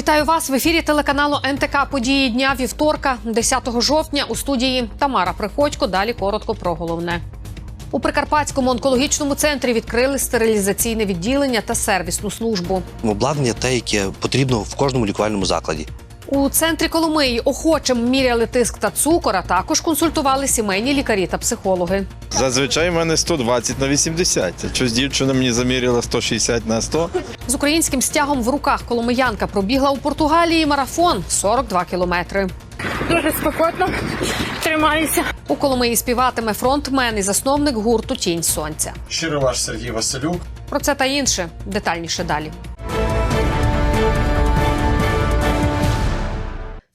Вітаю вас в ефірі телеканалу НТК Події дня вівторка, 10 жовтня. У студії Тамара Приходько. Далі коротко про головне. У Прикарпатському онкологічному центрі відкрили стерилізаційне відділення та сервісну службу. обладнання те, яке потрібно в кожному лікувальному закладі. У центрі Коломиї охочим міряли тиск та цукор, а також консультували сімейні лікарі та психологи. Зазвичай в мене 120 на 80. А Щось дівчина мені заміряла 160 на 100. З українським стягом в руках коломиянка пробігла у Португалії марафон 42 кілометри. Дуже спокійно тримаюся. У Коломиї співатиме фронтмен і засновник гурту Тінь сонця. Щиро ваш Сергій Василюк. Про це та інше детальніше далі.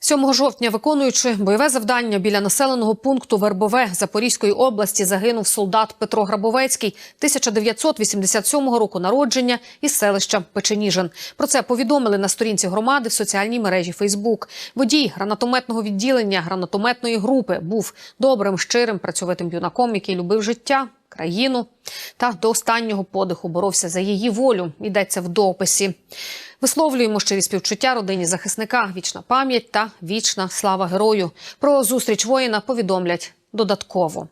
7 жовтня, виконуючи бойове завдання біля населеного пункту Вербове Запорізької області, загинув солдат Петро Грабовецький 1987 року народження із селища Печеніжин. Про це повідомили на сторінці громади в соціальній мережі Фейсбук. Водій гранатометного відділення гранатометної групи був добрим, щирим, працьовитим юнаком, який любив життя, країну та до останнього подиху боровся за її волю. Йдеться в дописі. Висловлюємо щирі співчуття родині захисника, вічна пам'ять та вічна слава герою. Про зустріч воїна повідомлять додатково.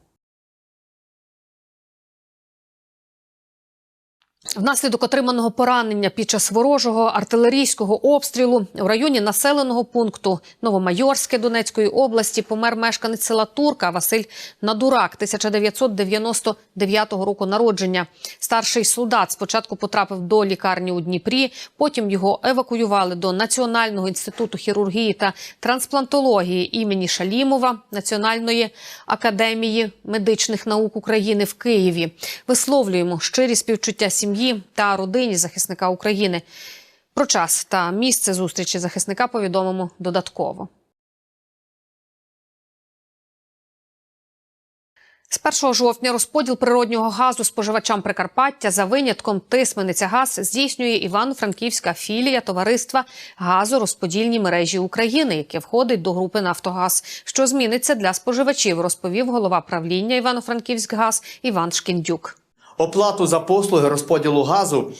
Внаслідок отриманого поранення під час ворожого артилерійського обстрілу в районі населеного пункту Новомайорське Донецької області помер мешканець села Турка Василь Надурак 1999 року народження. Старший солдат спочатку потрапив до лікарні у Дніпрі, потім його евакуювали до Національного інституту хірургії та трансплантології імені Шалімова Національної академії медичних наук України в Києві. Висловлюємо щирі співчуття сім'ї та родині захисника України. Про час та місце зустрічі захисника повідомимо додатково. З 1 жовтня розподіл природнього газу споживачам Прикарпаття за винятком Тисмениця газ здійснює Івано-Франківська філія товариства газорозподільні мережі України, яке входить до групи Нафтогаз. Що зміниться для споживачів, розповів голова правління Івано-Франківськгаз Іван Шкіндюк. Оплату за послуги розподілу газу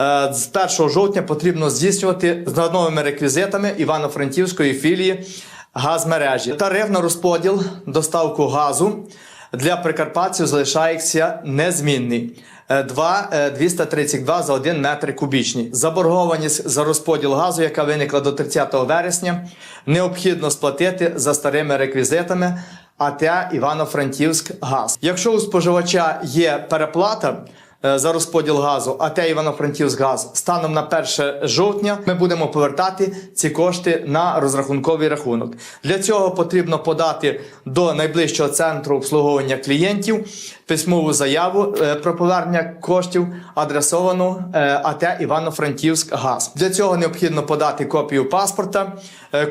е, з 1 жовтня потрібно здійснювати за новими реквізитами Івано-Франківської філії газмережі. Тариф на розподіл доставку газу для прикарпатців залишається незмінний. Е, 2, е, 232 за 1 метр кубічний. Заборгованість за розподіл газу, яка виникла до 30 вересня, необхідно сплатити за старими реквізитами АТ Івано-Франківськ газ. Якщо у споживача є переплата е, за розподіл газу, АТ Івано-Франківськ газ станом на 1 жовтня, ми будемо повертати ці кошти на розрахунковий рахунок. Для цього потрібно подати до найближчого центру обслуговування клієнтів письмову заяву е, про повернення коштів, адресовану е, АТ Івано-Франківськ газ. Для цього необхідно подати копію паспорта,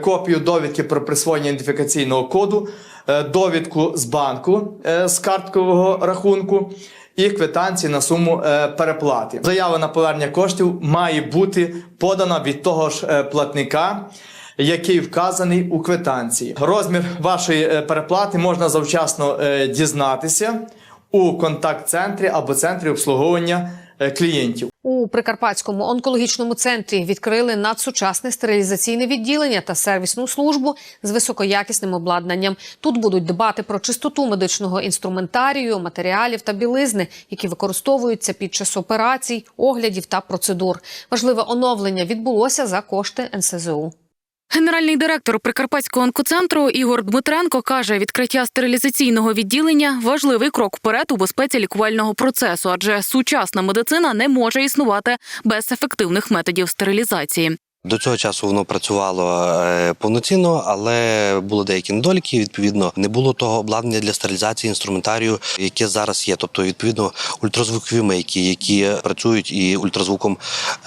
копію довідки про присвоєння ідентифікаційного коду, довідку з банку е, з карткового рахунку. І квитанції на суму е, переплати. Заява на повернення коштів має бути подана від того ж е, платника, який вказаний у квитанції. Розмір вашої е, переплати можна завчасно е, дізнатися у контакт-центрі або центрі обслуговування е, клієнтів. У Прикарпатському онкологічному центрі відкрили надсучасне стерилізаційне відділення та сервісну службу з високоякісним обладнанням. Тут будуть дбати про чистоту медичного інструментарію, матеріалів та білизни, які використовуються під час операцій, оглядів та процедур. Важливе оновлення відбулося за кошти НСЗУ. Генеральний директор Прикарпатського онкоцентру Ігор Дмитренко каже, відкриття стерилізаційного відділення важливий крок вперед у безпеці лікувального процесу, адже сучасна медицина не може існувати без ефективних методів стерилізації. До цього часу воно працювало е, повноцінно, але були деякі недоліки. Відповідно, не було того обладнання для стерилізації інструментарію, яке зараз є. Тобто, відповідно, ультразвукові мийки, які працюють і ультразвуком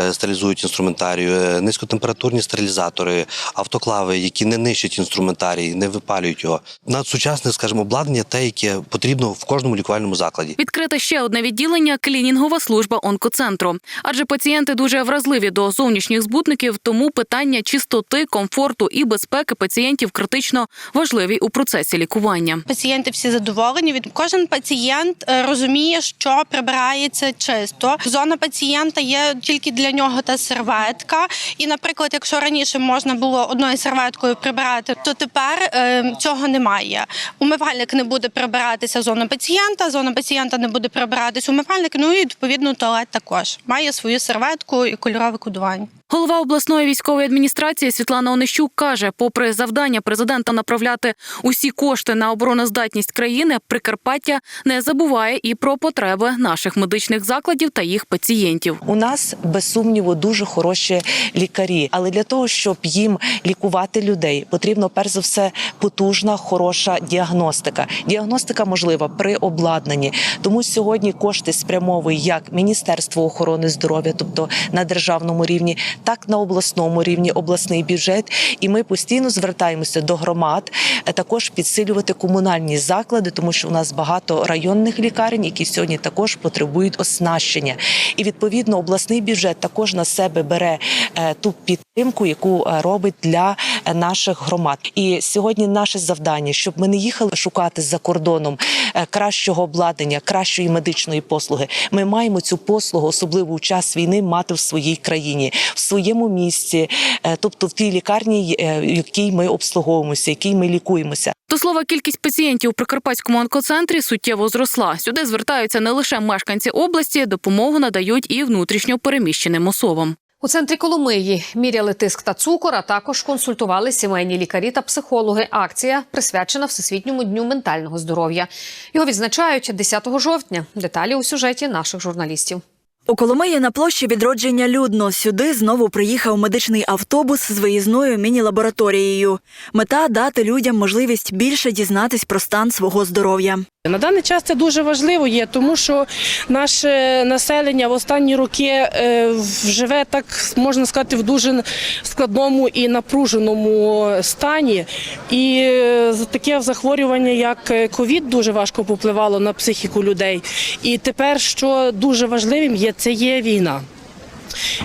е, стерилізують інструментарію, е, низькотемпературні стерилізатори, автоклави, які не нищать інструментарій, не випалюють його. Надсучасне, скажімо, обладнання, те, яке потрібно в кожному лікувальному закладі. Відкрите ще одне відділення клінінгова служба онкоцентру. Адже пацієнти дуже вразливі до зовнішніх збутників тому питання чистоти, комфорту і безпеки пацієнтів критично важливі у процесі лікування. Пацієнти всі задоволені. Від кожен пацієнт е, розуміє, що прибирається чисто. Зона пацієнта є тільки для нього та серветка. І, наприклад, якщо раніше можна було одною серветкою прибирати, то тепер е, цього немає. Умивальник не буде прибиратися зона пацієнта, зона пацієнта не буде прибиратися умивальник. Ну і відповідно туалет також має свою серветку і кольорове кодування. Голова обласної військової адміністрації Світлана Онищук каже, попри завдання президента направляти усі кошти на обороноздатність країни, Прикарпаття не забуває і про потреби наших медичних закладів та їх пацієнтів. У нас без сумніву дуже хороші лікарі, але для того, щоб їм лікувати людей, потрібно перш за все потужна, хороша діагностика. Діагностика можлива при обладнанні. Тому сьогодні кошти спрямовує як Міністерство охорони здоров'я, тобто на державному рівні, так на обласному рівні, обласний бюджет. І ми постійно звертаємося до громад, е, також підсилювати комунальні заклади, тому що у нас багато районних лікарень, які сьогодні також потребують оснащення. І відповідно обласний бюджет також на себе бере е, ту підтримку, яку е, робить для наших громад. І сьогодні наше завдання, щоб ми не їхали шукати за кордоном е, кращого обладнання, кращої медичної послуги. Ми маємо цю послугу, особливо у час війни, мати в своїй країні, в своєму місці, е, тобто в тій лікарні, е, в якій ми обслуговуємося, в якій ми лікуємося. До слова, кількість пацієнтів у Прикарпатському онкоцентрі суттєво зросла. Сюди звертаються не лише мешканці області, допомогу надають і внутрішньо переміщеним особам. У центрі Коломиї міряли тиск та цукор, а також консультували сімейні лікарі та психологи. Акція присвячена Всесвітньому дню ментального здоров'я. Його відзначають 10 жовтня. Деталі у сюжеті наших журналістів. У Коломиї на площі відродження людно. Сюди знову приїхав медичний автобус з виїзною міні-лабораторією. Мета дати людям можливість більше дізнатись про стан свого здоров'я. На даний час це дуже важливо є, тому що наше населення в останні роки е, живе так, можна сказати, в дуже складному і напруженому стані. І е, таке захворювання, як ковід, дуже важко попливало на психіку людей. І тепер, що дуже важливим є, це є війна.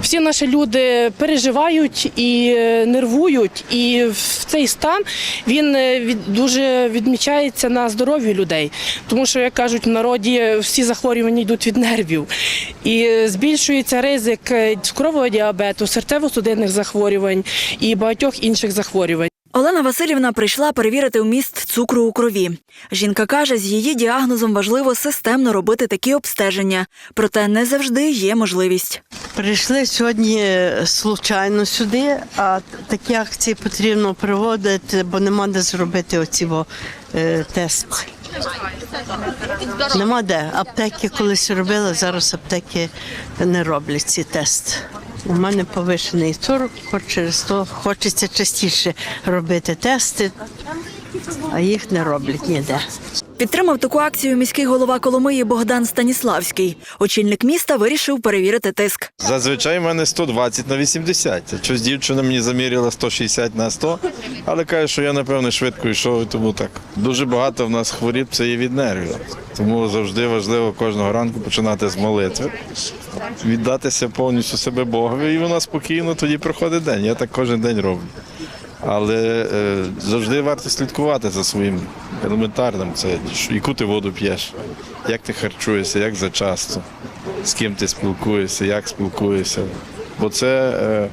Всі наші люди переживають і е, нервують, і в цей стан він е, дуже відмічається на здоров'ю людей, тому що, як кажуть, в народі всі захворювання йдуть від нервів, і е, збільшується ризик цукрового діабету, серцево-судинних захворювань і багатьох інших захворювань. Олена Васильівна прийшла перевірити вміст цукру у крові. Жінка каже, з її діагнозом важливо системно робити такі обстеження, проте не завжди є можливість. Прийшли сьогодні случайно сюди, а такі акції потрібно проводити, бо нема де зробити оці е, тест. Нема де. Аптеки колись робили, зараз аптеки не роблять ці тести. У мене повишений цукор, хоч через то хочеться частіше робити тести, а їх не роблять ніде. Підтримав таку акцію міський голова Коломиї Богдан Станіславський. Очільник міста вирішив перевірити тиск. Зазвичай в мене 120 на 80. Щось дівчина мені заміряла 160 на 100, але каже, що я напевно швидко йшов, тому так. Дуже багато в нас хворіб це є від нервів. Тому завжди важливо кожного ранку починати з молитви, віддатися повністю себе Богові, і вона спокійно тоді проходить день. Я так кожен день роблю. Але е, завжди варто слідкувати за своїм елементарним. Це яку ти воду п'єш, як ти харчуєшся, як зачасто, з ким ти спілкуєшся, як спілкуєшся. Бо це, е,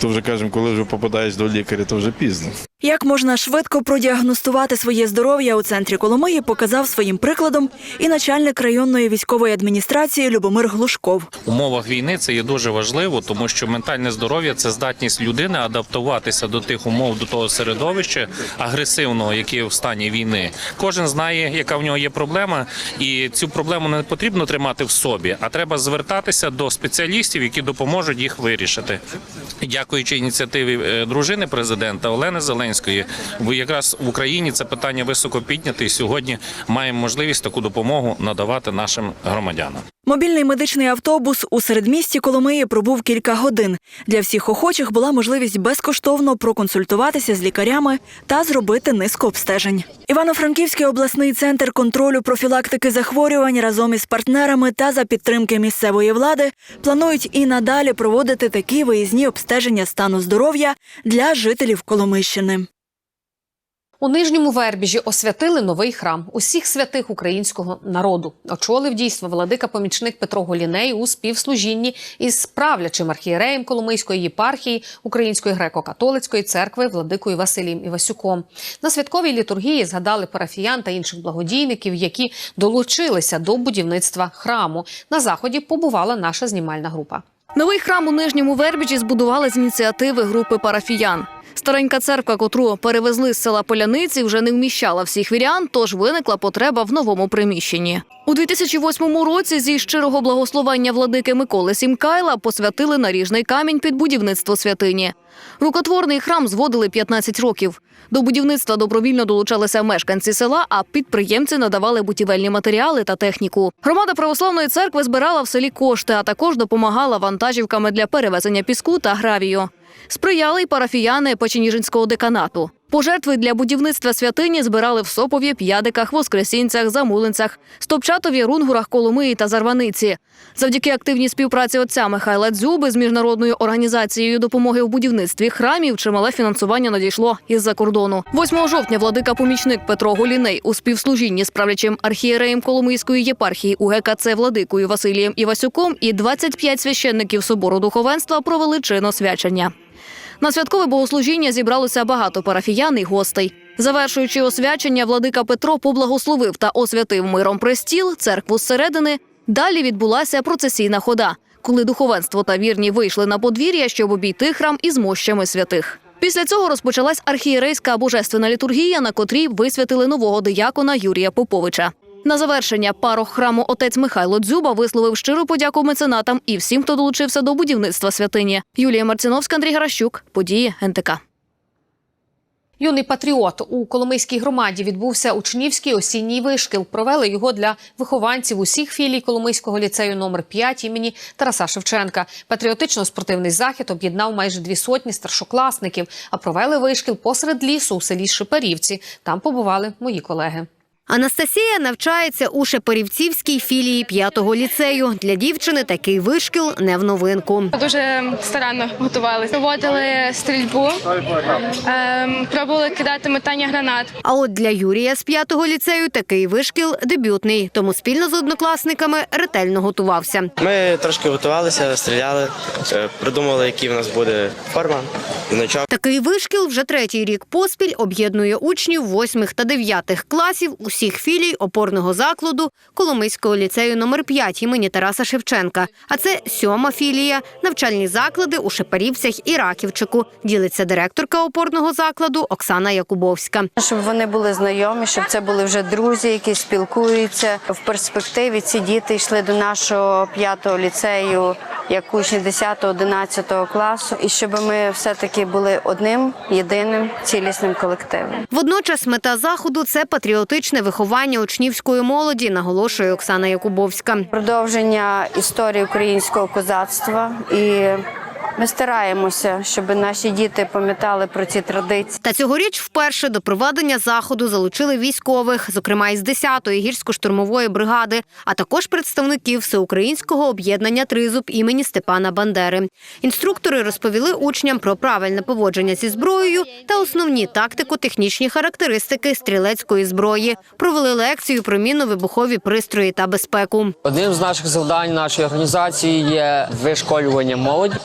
то вже кажемо, коли вже попадаєш до лікаря, то вже пізно. Як можна швидко продіагностувати своє здоров'я у центрі Коломиї, показав своїм прикладом і начальник районної військової адміністрації Любомир Глушков. В умовах війни це є дуже важливо, тому що ментальне здоров'я це здатність людини адаптуватися до тих умов, до того середовища агресивного, яке в стані війни. Кожен знає, яка в нього є проблема, і цю проблему не потрібно тримати в собі, а треба звертатися до спеціалістів, які допоможуть їх вирішити. Дякуючи ініціативі е, дружини президента Олени Зеленської, ви якраз в Україні це питання високо підняте, і сьогодні маємо можливість таку допомогу надавати нашим громадянам. Мобільний медичний автобус у середмісті Коломиї пробув кілька годин. Для всіх охочих була можливість безкоштовно проконсультуватися з лікарями та зробити низку обстежень. Івано-Франківський обласний центр контролю профілактики захворювань разом із партнерами та за підтримки місцевої влади планують і надалі проводити такі виїзні обстеження стану здоров'я для жителів Коломийщини. У нижньому вербіжі освятили новий храм усіх святих українського народу. Очолив дійство владика помічник Петро Голіней у співслужінні із правлячим архієреєм Коломийської єпархії Української греко-католицької церкви владикою Василієм Івасюком. На святковій літургії згадали парафіян та інших благодійників, які долучилися до будівництва храму. На заході побувала наша знімальна група. Новий храм у нижньому вербіжі збудували з ініціативи групи парафіян. Старенька церква, котру перевезли з села Поляниці, вже не вміщала всіх вірян, тож виникла потреба в новому приміщенні. У 2008 році зі щирого благословення владики Миколи Сімкайла посвятили наріжний камінь під будівництво святині. Рукотворний храм зводили 15 років. До будівництва добровільно долучалися мешканці села, а підприємці надавали будівельні матеріали та техніку. Громада православної церкви збирала в селі кошти, а також допомагала вантажівками для перевезення піску та гравію. Сприяли й парафіяни Печеніжинського деканату. Пожертви для будівництва святині збирали в Сопові, П'ядиках, Воскресінцях, Замулинцях, Стопчатові, Рунгурах, Коломиї та Зарваниці. Завдяки активній співпраці отця Михайла Дзюби з міжнародною організацією допомоги у будівництві храмів чимале фінансування надійшло із-за кордону. 8 жовтня владика помічник Петро Голіней у співслужінні з правлячим архієреєм Коломийської єпархії УГКЦ владикою Василієм Івасюком і 25 священників собору духовенства провели чин освячення. На святкове богослужіння зібралося багато парафіян і гостей. Завершуючи освячення, владика Петро поблагословив та освятив миром престіл, церкву зсередини. Далі відбулася процесійна хода, коли духовенство та вірні вийшли на подвір'я, щоб обійти храм із мощами святих. Після цього розпочалась архієрейська божественна літургія, на котрій висвятили нового диякона Юрія Поповича. На завершення парох храму отець Михайло Дзюба висловив щиру подяку меценатам і всім, хто долучився до будівництва святині. Юлія Марциновська, Андрій Гаращук, події НТК. Юний патріот у Коломийській громаді відбувся учнівський осінній вишкіл. Провели його для вихованців усіх філій Коломийського ліцею номер 5 імені Тараса Шевченка. Патріотично-спортивний захід об'єднав майже дві сотні старшокласників. А провели вишкіл посеред лісу у селі Шипарівці. Там побували мої колеги. Анастасія навчається у Шепарівцівській філії п'ятого ліцею. Для дівчини такий вишкіл не в новинку. Дуже старанно готувалися. Проводили стрільбу, ем, пробували кидати метання гранат. А от для Юрія з п'ятого ліцею такий вишкіл дебютний, тому спільно з однокласниками ретельно готувався. Ми трошки готувалися, стріляли, е, придумали, який в нас буде форма, значок. Такий вишкіл вже третій рік поспіль об'єднує учнів восьмих та дев'ятих класів усіх філій опорного закладу Коломийського ліцею номер 5 імені Тараса Шевченка. А це сьома філія, навчальні заклади у Шепарівцях і Раківчику. Ділиться директорка опорного закладу Оксана Якубовська. Щоб вони були знайомі, щоб це були вже друзі, які спілкуються в перспективі. Ці діти йшли до нашого п'ятого ліцею як учні 10-11 класу, і щоб ми все таки були одним єдиним цілісним колективом. Водночас мета заходу це патріотичне виховання учнівської молоді, наголошує Оксана Якубовська. Продовження історії українського козацтва і. Ми стараємося, щоб наші діти пам'ятали про ці традиції. Та цьогоріч вперше до проведення заходу залучили військових, зокрема із 10-ї гірсько-штурмової бригади, а також представників всеукраїнського об'єднання Тризуб імені Степана Бандери. Інструктори розповіли учням про правильне поводження зі зброєю та основні тактико-технічні характеристики стрілецької зброї. Провели лекцію про мінно-вибухові пристрої та безпеку. Одним з наших завдань нашої організації є вишколювання молоді.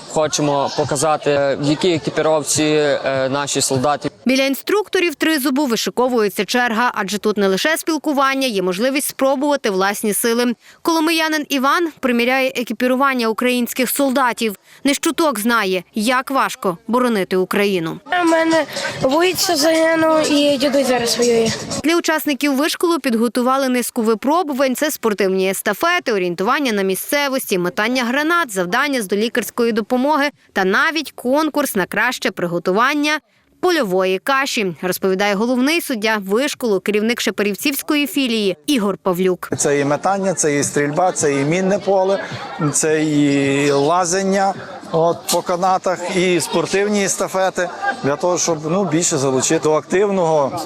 Хочемо показати, в якій екіпіровці е, наші солдати. Біля інструкторів тризубу вишиковується черга, адже тут не лише спілкування, є можливість спробувати власні сили. Коломиянин Іван приміряє екіпірування українських солдатів. Не щуток знає, як важко боронити Україну. У мене вулиця загинув і дідусь зараз воює. Для учасників вишколу підготували низку випробувань. Це спортивні естафети, орієнтування на місцевості, метання гранат, завдання з долікарської допомоги та навіть конкурс на краще приготування польової каші, розповідає головний суддя вишколу, керівник Шепарівцівської філії Ігор Павлюк. Це і метання, це і стрільба, це і мінне поле, це і лазення от, по канатах, і спортивні естафети для того, щоб ну, більше залучити до активного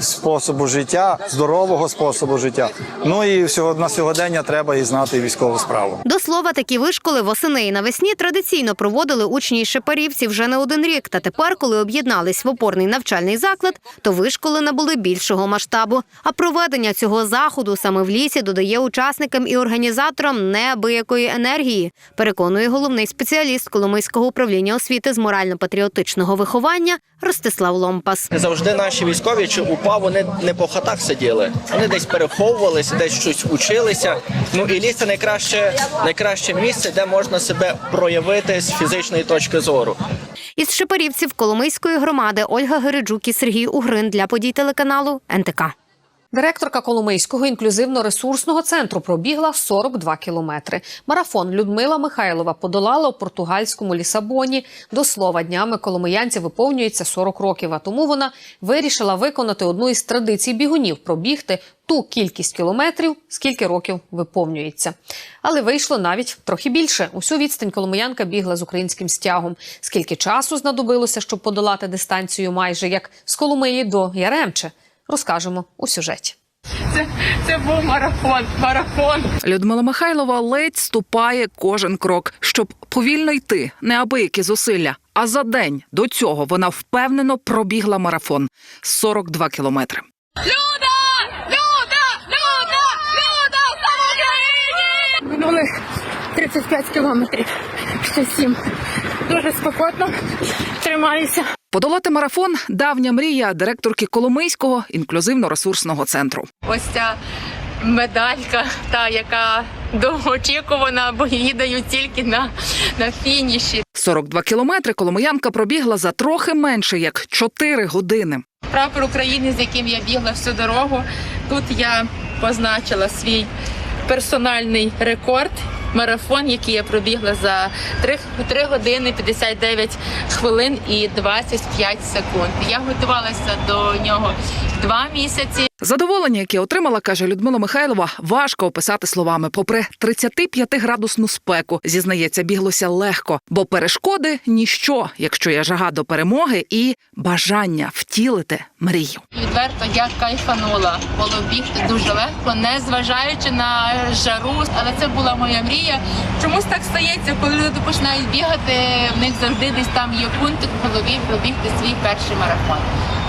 способу життя, здорового способу життя. Ну і всього на сьогодення треба і знати військову справу. До слова, такі вишколи восени і навесні традиційно проводили учні із Шепарівці вже не один рік. Та тепер, коли об'єднались в опорний навчальний заклад, то вишколи набули більшого масштабу. А проведення цього заходу саме в лісі додає учасникам і організаторам неабиякої енергії. Переконує головний спеціаліст Коломийського управління освіти з морально-патріотичного виховання Ростислав Ломпас. Завжди наші військові чи УПА вони не по хатах сиділи. Вони десь переховувалися, десь щось училися. Ну і ліс це найкраще, найкраще місце, де можна себе проявити з фізичної точки зору. Із Шепарівців Коломийської громади Ольга Гериджук і Сергій Угрин для подій телеканалу НТК. Директорка Коломийського інклюзивно-ресурсного центру пробігла 42 кілометри. Марафон Людмила Михайлова подолала у португальському Лісабоні. До слова, днями коломиянці виповнюється 40 років. А тому вона вирішила виконати одну із традицій бігунів пробігти ту кількість кілометрів, скільки років виповнюється. Але вийшло навіть трохи більше. Усю відстань коломиянка бігла з українським стягом. Скільки часу знадобилося, щоб подолати дистанцію, майже як з Коломиї до Яремче, розкажемо у сюжеті. Це, це був марафон. Марафон. Людмила Михайлова ледь ступає кожен крок, щоб повільно йти, неабиякі зусилля. А за день до цього вона впевнено пробігла марафон 42 кілометри. Люда! Люда! Люда! Люда! Слава Україні! Минулих 35 кілометрів. Ще сім. Дуже спокійно. Тримаюся. Подолати марафон давня мрія директорки Коломийського інклюзивно-ресурсного центру. Ось ця медалька, та яка довгоочікувана, бо її дають тільки на, на фініші. 42 кілометри коломиянка пробігла за трохи менше як 4 години. Прапор України, з яким я бігла всю дорогу. Тут я позначила свій персональний рекорд. Марафон, який я пробігла за 3, 3 години 59 хвилин і 25 секунд. Я готувалася до нього два місяці. Задоволення, яке отримала, каже Людмила Михайлова, важко описати словами. Попри 35-градусну спеку, зізнається, біглося легко, бо перешкоди ніщо, якщо є жага до перемоги і бажання втілити мрію. Відверто я кайфанула. Було бігти дуже легко, не зважаючи на жару. Але це була моя мрія. Чомусь так стається, коли люди починають бігати. В них завжди десь там є пункт в голові пробігти свій перший марафон.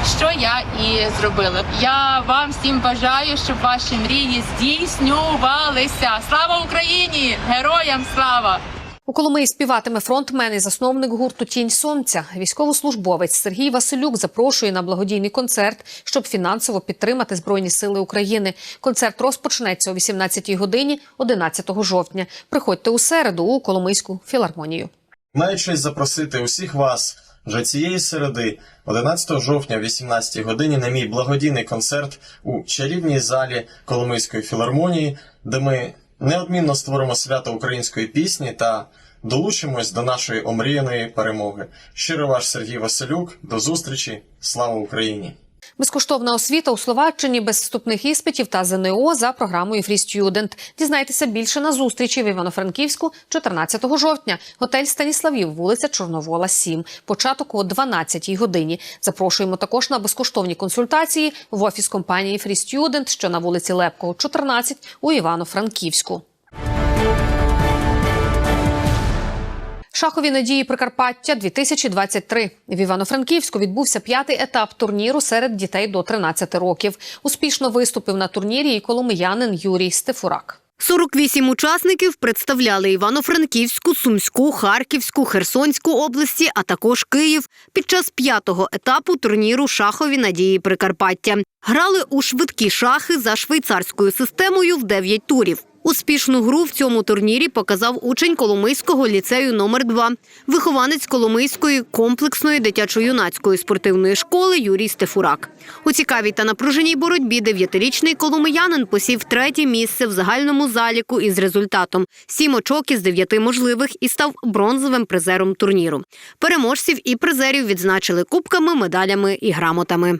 Що я і зробила. Я вам всім бажаю, щоб ваші мрії здійснювалися. Слава Україні! Героям слава! У Коломиї співатиме фронтмен і засновник гурту Тінь сонця. Військовослужбовець Сергій Василюк запрошує на благодійний концерт, щоб фінансово підтримати Збройні Сили України. Концерт розпочнеться о 18-й годині 11 жовтня. Приходьте у середу у Коломийську філармонію. Маю честь запросити усіх вас вже цієї середи, 11 жовтня, о 18 годині, на мій благодійний концерт у чарівній залі Коломийської філармонії, де ми неодмінно створимо свято української пісні та долучимось до нашої омріяної перемоги. Щиро ваш Сергій Василюк. До зустрічі! Слава Україні! Безкоштовна освіта у Словаччині без вступних іспитів та ЗНО за програмою Free Student. Дізнайтеся більше на зустрічі в Івано-Франківську 14 жовтня. Готель Станіславів, вулиця Чорновола, 7. Початок о 12 годині. Запрошуємо також на безкоштовні консультації в офіс компанії Free Student, що на вулиці Лепкого, 14 у Івано-Франківську. Шахові надії Прикарпаття 2023. В Івано-Франківську відбувся п'ятий етап турніру серед дітей до 13 років. Успішно виступив на турнірі і коломиянин Юрій Стефурак. 48 учасників представляли Івано-Франківську, Сумську, Харківську, Херсонську області, а також Київ під час п'ятого етапу турніру Шахові надії Прикарпаття. Грали у швидкі шахи за швейцарською системою в 9 турів. Успішну гру в цьому турнірі показав учень Коломийського ліцею номер 2 вихованець Коломийської комплексної дитячо-юнацької спортивної школи Юрій Стефурак. У цікавій та напруженій боротьбі дев'ятирічний коломиянин посів третє місце в загальному заліку із результатом сім очок із дев'яти можливих і став бронзовим призером турніру. Переможців і призерів відзначили кубками, медалями і грамотами.